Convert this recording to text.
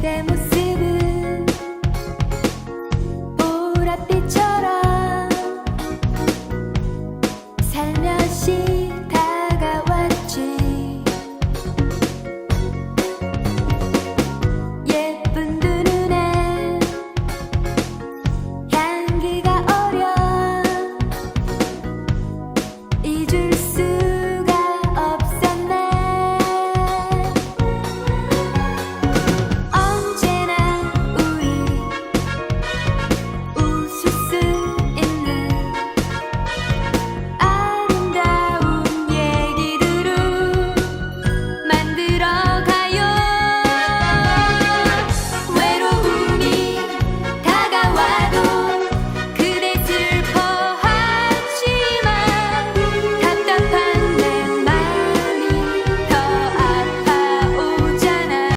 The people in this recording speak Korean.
그대 모습은 보랏빛처럼 살며시